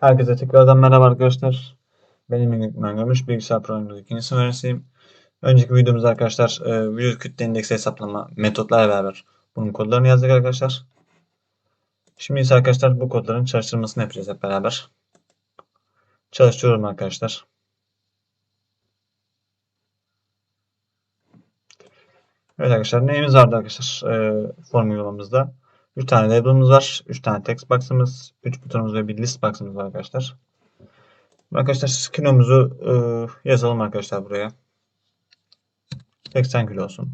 Herkese tekrardan merhaba arkadaşlar. Benim İngilizcem Gömüş. Bilgisayar programcılığı ikinci öğrencisiyim. Önceki videomuzda arkadaşlar e, vücut kütle indeksi hesaplama metotlarla beraber bunun kodlarını yazdık arkadaşlar. Şimdi ise arkadaşlar bu kodların çalıştırmasını yapacağız hep beraber. Çalıştırıyorum arkadaşlar. Evet arkadaşlar neyimiz vardı arkadaşlar e, formülümüzde? 3 tane label'ımız var. 3 tane text box'ımız, 3 butonumuz ve bir list box'ımız var arkadaşlar. Arkadaşlar kilomuzu e, yazalım arkadaşlar buraya. 80 kilo olsun.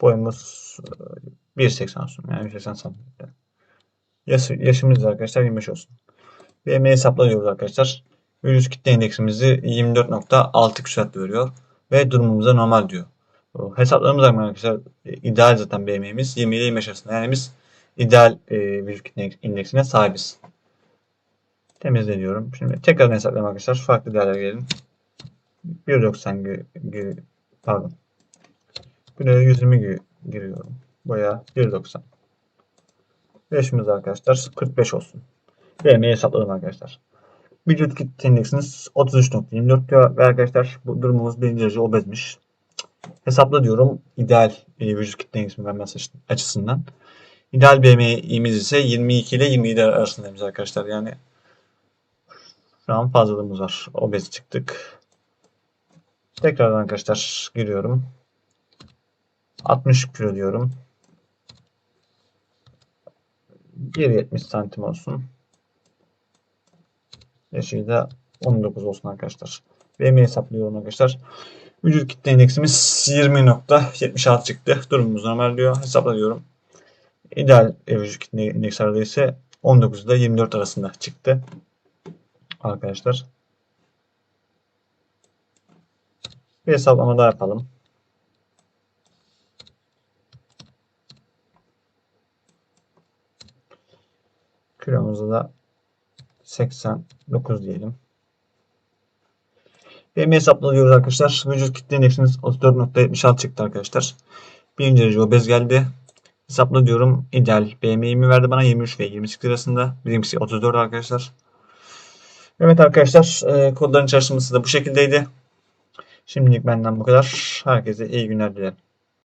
Boyumuz e, 1.80 olsun. Yani 1.80 santimetre. Yaş, yaşımız da arkadaşlar 25 olsun. BMI hesaplıyoruz arkadaşlar. Vücut kitle indeksimizi 24.6 küsuratlı veriyor. Ve durumumuza normal diyor. Hesaplarımız arkadaşlar ideal zaten BMI'miz 20 ile 25 arasında. Yani biz ideal e, vücut indeksine sahibiz. Temizle diyorum. Şimdi tekrar hesaplayalım arkadaşlar. Farklı değerler gelelim. 1.90 gi- pardon. Buraya 120 gi- giriyorum. Buraya 1.90. Yaşımız arkadaşlar 45 olsun. BMI hesapladım arkadaşlar. Vücut kitle indeksiniz 33.24 diyor ve arkadaşlar bu durumumuz birinci derece obezmiş. Hesapla diyorum ideal e, vücut kitle indeksini vermesi açısından. İdeal BMI'miz ise 22 ile 27 arasındayız arkadaşlar. Yani şu an fazlalığımız var. Obez çıktık. Tekrardan arkadaşlar giriyorum. 60 kilo diyorum. 1.70 santim olsun. Yaşı da 19 olsun arkadaşlar. BMI hesaplıyorum arkadaşlar. Vücut kitle indeksimiz 20.76 çıktı. Durumumuz normal diyor. Hesapla diyorum. İdeal vücut kitle indeksi ise 19 ile 24 arasında çıktı. Arkadaşlar. Bir hesaplama daha yapalım. Kilomuzu da 89 diyelim. BMI hesaplıyoruz arkadaşlar. Vücut kitle indeksimiz 34.76 çıktı arkadaşlar. Birinci derece obez geldi. Hesapla diyorum. İdeal BMI'mi verdi bana 23 ve 28 arasında. Bizimkisi 34 arkadaşlar. Evet arkadaşlar e, kodların çalışması da bu şekildeydi. Şimdilik benden bu kadar. Herkese iyi günler dilerim.